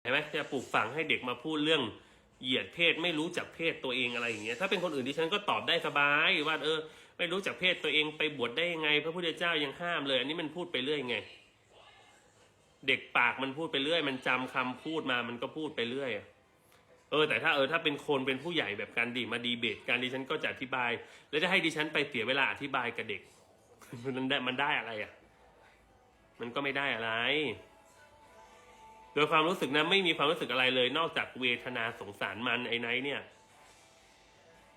เห็นไหมจะปลูกฝังให้เด็กมาพูดเรื่องเหยียดเพศไม่รู้จักเพศตัวเองอะไรอย่างเงี้ยถ้าเป็นคนอื่นดิฉันก็ตอบได้สบายว่าเออ ไม่รู้จักเพศตัวเองไปบวชได้ยังไง พระพุทธเจ้ายังห้ามเลย อันนี้มันพูดไปเรื่อยไง เด็กปากมันพูดไปเรื่อย มันจำคำพูดมามันก็พูดไปเรื่อยเออแต่ถ้าเออถ้าเป็นคนเป็นผู้ใหญ่แบบการดีมาดีเบตการดิฉันก็จะอธิบาย แล้วจะให้ดิฉันไปเสียเวลาอธิบายกับเด็กมันได้มันได้อะไรอะ มันก็ไม่ได้อะไร โดยความรู้สึกนะไม่มีความรู้สึกอะไรเลย นอกจากเวทนาสงสารมันไอ้ไนท์เนี่ย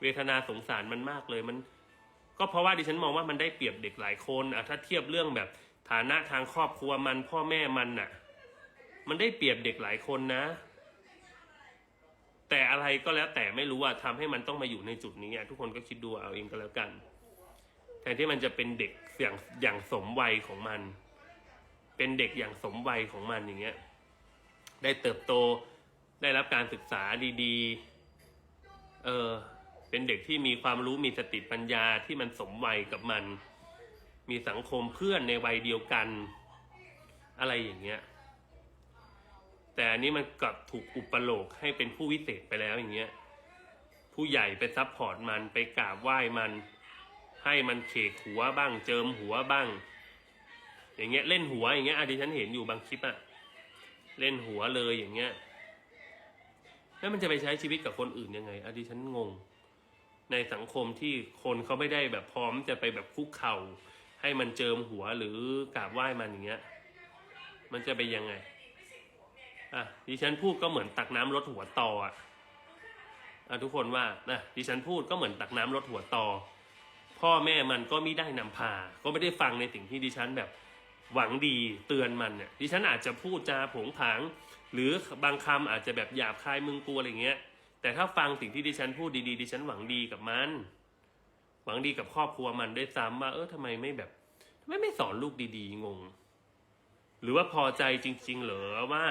เวทนาสงสารมันมากเลยมัน ก็เพราะว่าดิฉันมองว่ามันได้เปรียบเด็กหลายคนอะถ้าเทียบเรื่องแบบฐานะทางครอบครัวมันพ่อแม่มันน่ะ มันได้เปรียบเด็กหลายคนนะ แต่อะไรก็แล้วแต่ไม่รู้ว่าทำให้มันต้องมาอยู่ในจุดนี้ทุกคนก็คิดดูเอาเองก็แล้วกันแทนที่มันจะเป็นเด็กอย่างอย่างสมวัยของมัน เป็นเด็กอย่างสมวัยของมันอย่างเงี้ย ได้เติบโตได้รับการศึกษาดีๆ เออเป็นเด็กที่มีความรู้มีสติปัญญาที่มันสมวัยกับมัน มีสังคมเพื่อนในวัยเดียวกัน อะไรอย่างเงี้ย แต่อันนี้มันกลับถูกอุปโลกให้เป็นผู้วิเศษไปแล้วอย่างเงี้ย ผู้ใหญ่ไปซัพพอร์ตมันไปกราบไหว้มัน ให้มันเขกหัวบ้าง เจิมหัวบ้าง อย่างเงี้ยเล่นหัวอย่างเงี้ยอะดิฉันเห็นอยู่บางคลิปอะ เล่นหัวเลยอย่างเงี้ยแล้วมันจะไปใช้ชีวิตกับคนอื่นยังไงอะดิฉันงง ในสังคมที่คนเขาไม่ได้แบบพร้อมจะไปแบบคุกเข่า ให้มันเจิมหัวหรือกราบไหว้มันอย่างเงี้ย มันจะไปยังไงอะดิฉันพูดก็เหมือนตักน้ำลดหัวตออะอะทุกคนว่านะดิฉันพูดก็เหมือนตักน้ำลดหัวตอพ่อแม่มันก็ไม่ได้นำพา ก็ไม่ได้ฟังในสิ่งที่ดิฉันแบบ หวังดีเตือนมันเนี่ยดิฉันอาจจะพูดจาผงผาง หรือบางคำอาจจะแบบหยาบคายมึงกูอะไรเงี้ย แต่ถ้าฟังสิ่งที่ดิฉันพูดดีๆดิฉันหวังดีกับมัน หวังดีกับครอบครัวมันด้วยซ้ำว่าเออทำไมไม่แบบทำไมไม่สอนลูกดีๆงง หรือว่าพอใจจริง ๆ เหรอว่า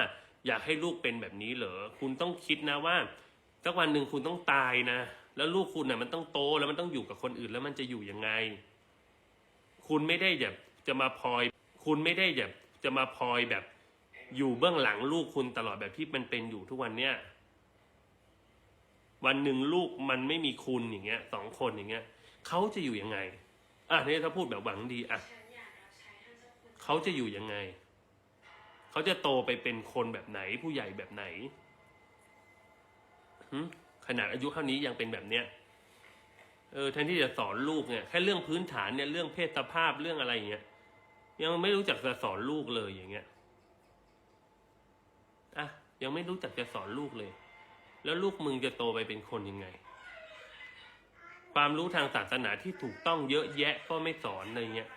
อยากให้ลูกเป็นแบบนี้เหรอคุณต้องคิดนะว่าสักวันหนึ่งคุณต้องตายนะ แล้วลูกคุณน่ะมันต้องโตแล้วมันต้องอยู่กับคนอื่นแล้วมันจะอยู่ยังไง คุณไม่ได้แบบจะมาพลอย คุณไม่ได้แบบจะมาพลอยแบบอยู่เบื้องหลังลูกคุณตลอดแบบที่มันเป็นอยู่ทุกวันเนี้ยวันหนึ่งลูกมันไม่มีคุณอย่างเงี้ยสองคนอย่างเงี้ยเขาจะอยู่ยังไงอะนี่ถ้าพูดแบบหวังดีอะเขาจะอยู่ยังไง เขาจะโตไปเป็นคนแบบไหนผู้ใหญ่แบบไหนขนาดอายุเท่านี้ยังเป็นแบบเนี้ยเออแทนที่จะสอนลูกเนี่ยแค่เรื่องพื้นฐานเนี่ยเรื่องเพศสภาพเรื่องอะไรอย่างเงี้ย ยังไม่รู้จักจะสอนลูกเลยอย่างเงี้ยอะยังไม่รู้จักจะสอนลูกเลย แล้วลูกมึงจะโตไปเป็นคนยังไง ความรู้ทางศาสนาที่ถูกต้องเยอะแยะก็ไม่สอนอะไรเงี้ย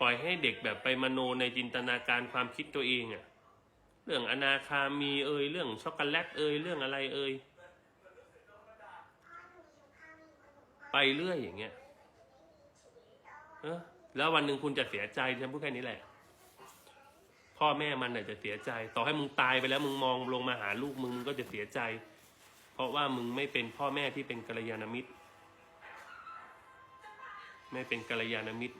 ปล่อยให้เด็กแบบไปมโนในจินตนาการความคิดตัวเองอะเรื่องอนาคามีเอ่ยเรื่องช็อกโกแลตเอ่ยเรื่องอะไรเอ่ยไปเรื่อยอย่างเงี้ย เออ แล้ววันหนึ่งคุณจะเสียใจฉันพูดแค่นี้แหละ พ่อแม่มันน่ะจะเสียใจ ต่อให้มึงตายไปแล้วมึงมองลงมาหาลูกมึงมึงก็จะเสียใจ เพราะว่ามึงไม่เป็นพ่อแม่ที่เป็นกัลยาณมิตร ไม่เป็นกัลยาณมิตร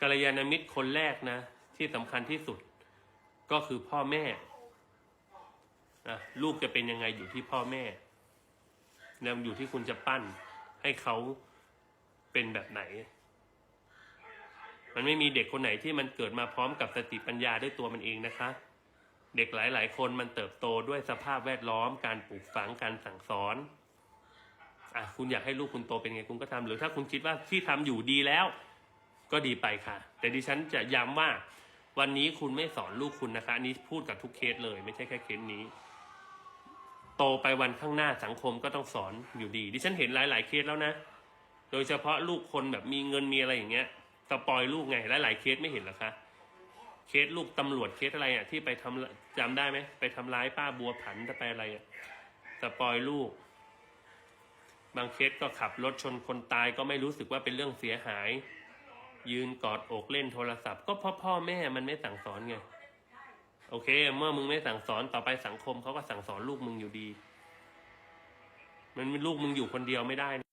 กัลยาณมิตรคนแรกนะ ที่สำคัญที่สุด ก็คือพ่อแม่นะลูกจะเป็นยังไงอยู่ที่พ่อแม่แล้วอยู่ที่คุณจะปั้น ให้เขาเป็นแบบไหน มันไม่มีเด็กคนไหนที่มันเกิดมาพร้อมกับสติปัญญาด้วยตัวมันเองนะคะ เด็กหลาย ๆ คนมันเติบโตด้วยสภาพแวดล้อม การปลูกฝังการสั่งสอนอะคุณอยากให้ลูกคุณโตเป็นไงคุณก็ทำหรือถ้าคุณคิดว่าที่ทำอยู่ดีแล้ว ก็ดีไปค่ะ แต่ดิฉันจะย้ำว่า วันนี้คุณไม่สอนลูกคุณนะคะอันนี้พูดกับทุกเคสเลย ไม่ใช่แค่เคสนี้ โตไปวันข้างหน้าสังคมก็ต้องสอนอยู่ดี ดิฉันเห็นหลาย ๆ เคสแล้วนะ โดยเฉพาะลูกคนแบบมีเงินมีอะไรอย่างเงี้ย ปอยลูกไงหลายๆเคสไม่เห็นหรอคะเคสลูกตำรวจเคสอะไรอะที่ไปทำจำได้ไหมไปทำร้ายป้าบัวผันจะไปอะไรอะสปอยลูก บางเคสก็ขับรถชนคนตายก็ไม่รู้สึกว่าเป็นเรื่องเสียหาย ยืนกอดอกเล่นโทรศัพท์ ก็เพราะพ่อแม่มันไม่สั่งสอนไงโอเค เมื่อมึงไม่สั่งสอนต่อไปสังคมเขาก็สั่งสอนลูกมึงอยู่ดี มันลูกมึงอยู่คนเดียวไม่ได้